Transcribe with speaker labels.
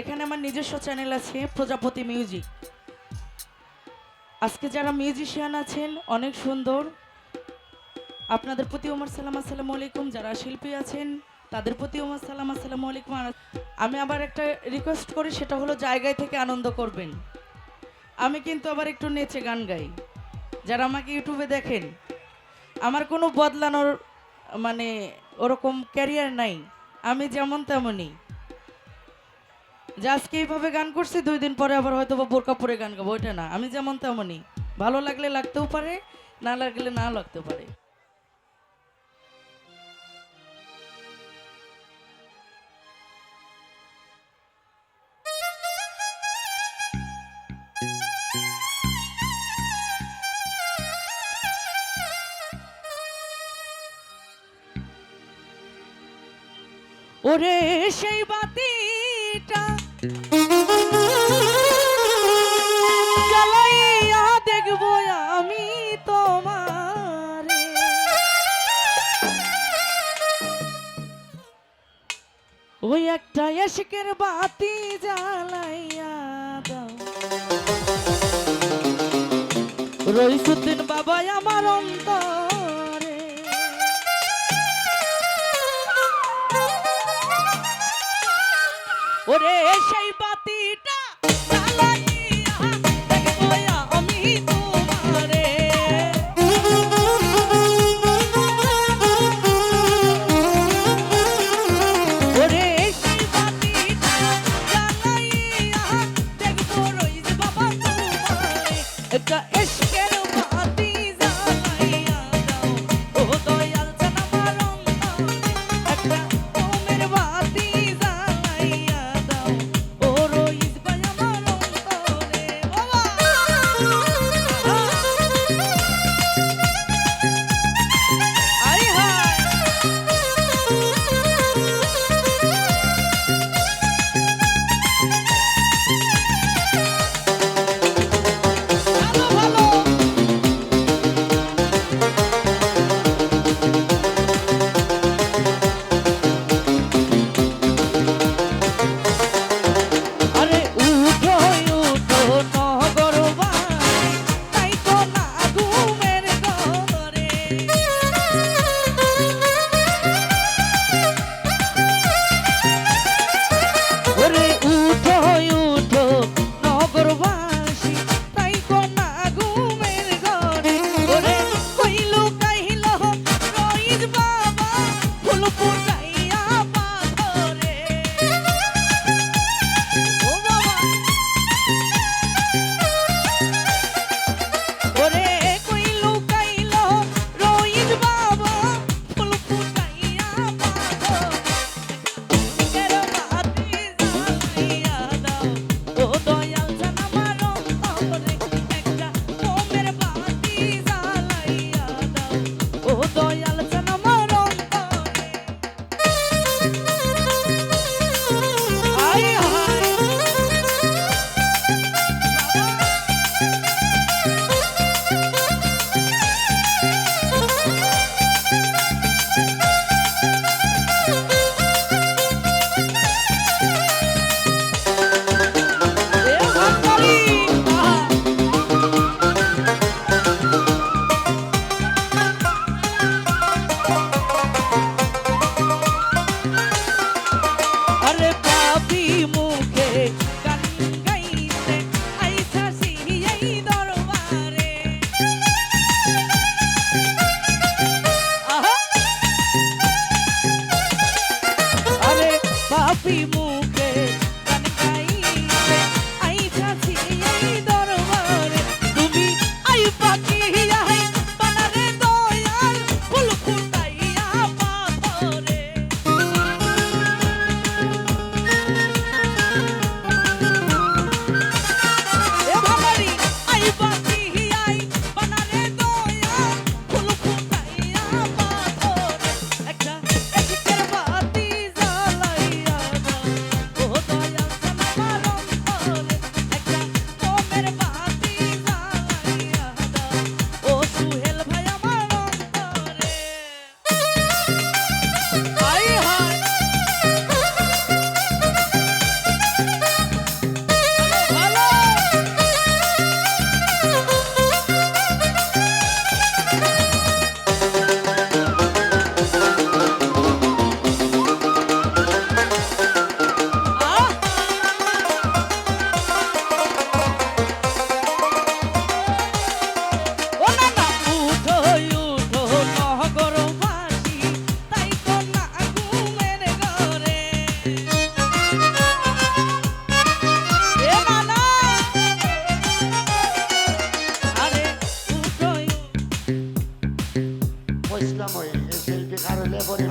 Speaker 1: এখানে আমার নিজস্ব চ্যানেল আছে, প্রজাপতি মিউজিক। আজকে যারা মিউজিশিয়ান আছেন, অনেক সুন্দর। আপনাদের প্রতি ওমর সালাম, আসসালামু আলাইকুম। যারা শিল্পী আছেন, তাদের প্রতি ওমর সালাম, আসসালামু আলাইকুম। আমি আবার একটা রিকোয়েস্ট করি, সেটা হলো জায়গায় থেকে আনন্দ করবেন। আমি কিন্তু আবার একটু নেচে গান গাই। যারা আমাকে ইউটিউবে দেখেন, আমার কোনো বদলানোর মানে ওরকম ক্যারিয়ার নাই। আমি যেমন তেমনই। যে আজকে এইভাবে গান করছি, দুই দিন পরে আবার হয়তো বা বোরকা পরে গান গাবো, ওইটা না। আমি যেমন তেমনই। ভালো লাগলে লাগতেও পারে, না লাগলে না লাগতে পারে। ওরে সেই বাতিটা ওই একটা এশকের বাতি জ্বালাইয়া দাও। রইসুদ্দিন বাবা আমার অন্তরে। ওরে সেই বাতিটা জ্বালাইয়া
Speaker 2: Pues, es el le
Speaker 3: por
Speaker 2: el